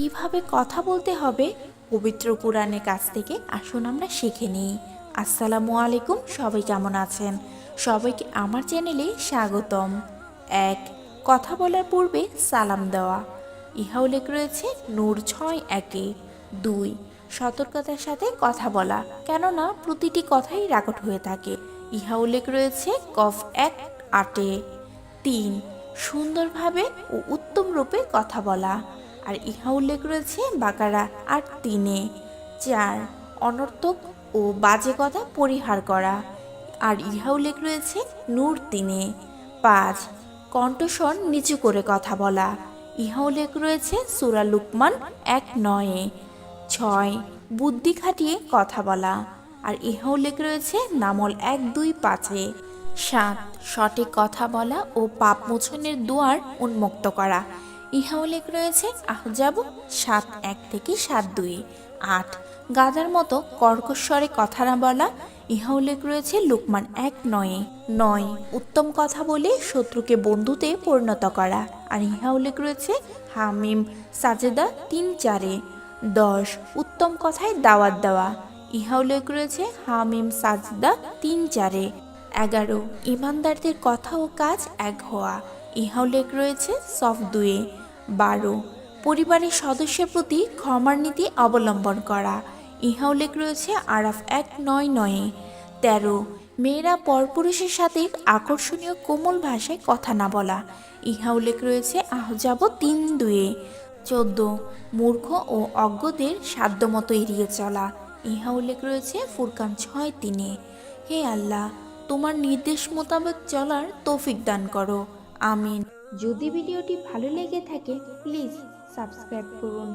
কীভাবে কথা বলতে হবে পবিত্র কোরআনের কাছ থেকে আসুন আমরা শিখে নিই। আসসালামু আলাইকুম, সবাই কেমন আছেন? সবাইকে আমার চ্যানেলে স্বাগতম। এক, কথা বলার পূর্বে সালাম দেওয়া। ইহা উল্লেখ রয়েছে নূর ছয় একে। দুই, সতর্কতার সাথে কথা বলা, কেননা প্রতিটি কথাই রেকর্ড হয়ে থাকে। ইহা উল্লেখ রয়েছে কফ এক আটে। তিন, সুন্দরভাবে ও উত্তম রূপে কথা বলা। আর ইহা উল্লেখ রয়েছে বাকারা আর তিনে, চার, অনর্থক ও বাজে কথা পরিহার করা। আর ইহা উল্লেখ রয়েছে নূর তিনে, পাঁচ, কণ্ঠস্বর নিচু করে কথা বলা। ইহা উল্লেখ রয়েছে সুরা লুকমান এক নয়ে, ছয়, বুদ্ধি খাটিয়ে কথা বলা। আর ইহা উল্লেখ রয়েছে নামল এক দুই পাঁচে, সাত, সঠিক কথা বলা ও পাপ মোচনের দুয়ার উন্মুক্ত করা। ইহা উল্লেখ রয়েছে আহজাব সাত এক থেকে সাত দুই। আট গাদার মতো কর্কশ্বরে কথা না বলা, ইহা উল্লেখ রয়েছে লুকমান এক নয়ে। নয়, উত্তম কথা বলে শত্রুকে বন্ধুতে পরিণত করা, আর ইহা উল্লেখ রয়েছে হামিম সাজেদা তিন চারে। দশ, উত্তম কথায় দাওয়াত দেওয়া, ইহা উল্লেখ রয়েছে হামিম সাজদা তিন চারে। এগারো, ইমানদারদের কথা ও কাজ এক হওয়া, ইহা উল্লেখ রয়েছে সফ দুয়ে বারো। পরিবারের সদস্যের প্রতি ক্ষমার নীতি অবলম্বন করা। ইহা উল্লেখ রয়েছে আরাফ এক নয় নয়ে। তেরো। মেয়েরা পরপুরুষের সাথে আকর্ষণীয় কোমল ভাষায় কথা না বলা। ইহা উল্লেখ রয়েছে আহজাব তিন দুয়ে। চোদ্দ। মূর্খ ও অজ্ঞদের সাধ্যমতো এড়িয়ে চলা। ইহা উল্লেখ রয়েছে ফুরকান ছয় তিনে। হে আল্লাহ, তোমার নির্দেশ মোতাবেক চলার তৌফিক দান করো। আমিন। যদি ভিডিওটি ভালো লেগে থাকে প্লিজ সাবস্ক্রাইব করুন।